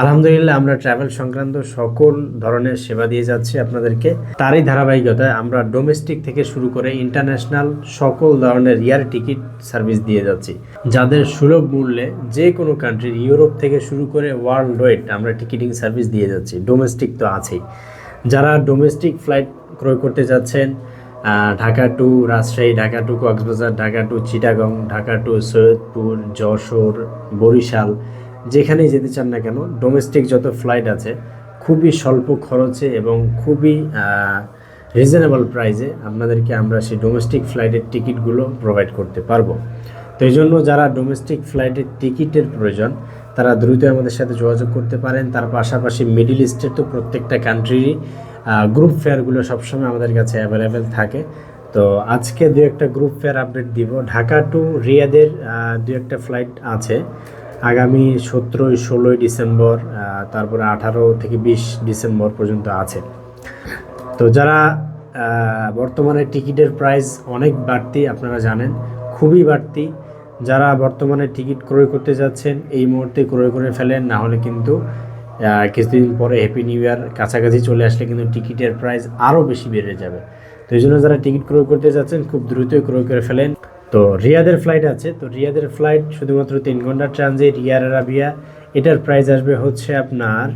আলহামদুলিল্লাহ, আমরা ট্রাভেল সংক্রান্ত সকল ধরনের সেবা দিয়ে যাচ্ছি আপনাদেরকে। তারই ধারাবাহিকতায় আমরা ডোমেস্টিক থেকে শুরু করে ইন্টারন্যাশনাল সকল ধরনের এয়ার টিকিট সার্ভিস দিয়ে যাচ্ছি। যাদের সুলভ মূল্যে যে কোনো কান্ট্রির ইউরোপ থেকে শুরু করে ওয়ার্ল্ড ওয়েড আমরা টিকিটিং সার্ভিস দিয়ে যাচ্ছি। ডোমেস্টিক তো আছেই। যারা ডোমেস্টিক ফ্লাইট ক্রয় করতে যাচ্ছেন Dhaka to Rajshahi, Dhaka to Cox's Bazar, Dhaka to Chittagong, Dhaka to Saidpur, Jessore, Barisal যেখানেই যেতে চান না কেন ডোমেস্টিক যত ফ্লাইট আছে, খুবই স্বল্প খরচে এবং খুবই রিজনেবল প্রাইসে আপনাদেরকে আমরা সেই ডোমেস্টিক ফ্লাইটের টিকিটগুলো প্রোভাইড করতে পারব। তো এই জন্য যারা ডোমেস্টিক ফ্লাইটের টিকিটের প্রয়োজন, তারা দ্রুত আমাদের সাথে যোগাযোগ করতে পারেন। তার পাশাপাশি মিডিল ইস্টের তো প্রত্যেকটা কান্ট্রিরই গ্রুপ ফেয়ারগুলো সবসময় আমাদের কাছে অ্যাভেলেবেল থাকে। তো আজকে দু একটা গ্রুপ ফেয়ার আপডেট দিব। ঢাকা টু রিয়াদের দু একটা ফ্লাইট আছে। আগামী সতেরোই, ষোলোই ডিসেম্বর তারপরে আঠারো থেকে বিশ ডিসেম্বর পর্যন্ত আছে। তো যারা বর্তমানে টিকিটের প্রাইস অনেক বাড়তি, আপনারা জানেন, খুবই বাড়তি। যারা বর্তমানে টিকিট ক্রয় করতে যাচ্ছেন, এই মুহূর্তে ক্রয় করে ফেলেন, না হলে কিন্তু কিছুদিন পরে হ্যাপি নিউ ইয়ার কাছাকাছি চলে আসলে কিন্তু টিকিটের প্রাইস আরও বেশি বেড়ে যাবে। তো এই জন্য যারা টিকিট ক্রয় করতে যাচ্ছেন, খুব দ্রুতই ক্রয় করে ফেলেন। তো রিয়াদের ফ্লাইট আছে, তো রিয়াদের ফ্লাইট শুধুমাত্র তিন ঘণ্টা ট্রানজিট ইয়ার আরাবিয়া, এটার প্রাইস আসবে হচ্ছে আপনার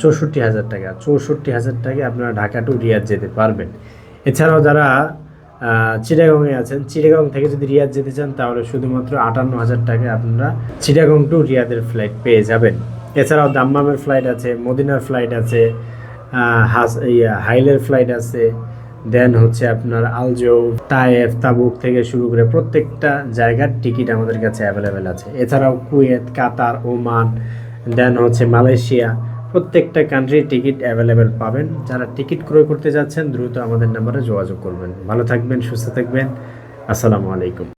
চৌষট্টি হাজার টাকা। চৌষট্টি হাজার টাকা আপনারা ঢাকা টু রিয়াদ যেতে পারবেন। এছাড়াও যারা চিটাগংয়ে আছেন, চিটাগং থেকে যদি রিয়াদ যেতে চান, তাহলে শুধুমাত্র আটান্ন হাজার টাকায় আপনারা চিটাগং টু রিয়াদের ফ্লাইট পেয়ে যাবেন। এছাড়াও দাম্মামের ফ্লাইট আছে, মদিনার ফ্লাইট আছে হাস হাইলের ফ্লাইট আছে দেন হচ্ছে আপনার আলজো তায়েফ, তাবুক থেকে শুরু করে প্রত্যেকটা জায়গার টিকিট আমাদের কাছে অ্যাভেলেবেল আছে। এছাড়াও কুয়েত, কাতার, ওমান দেন হচ্ছে মালয়েশিয়া, প্রত্যেকটা কান্ট্রির টিকিট অ্যাভেলেবেল পাবেন। যারা টিকিট ক্রয় করতে যাচ্ছেন, দ্রুত আমাদের নাম্বারে যোগাযোগ করবেন। ভালো থাকবেন, সুস্থ থাকবেন। আসসালামু আলাইকুম।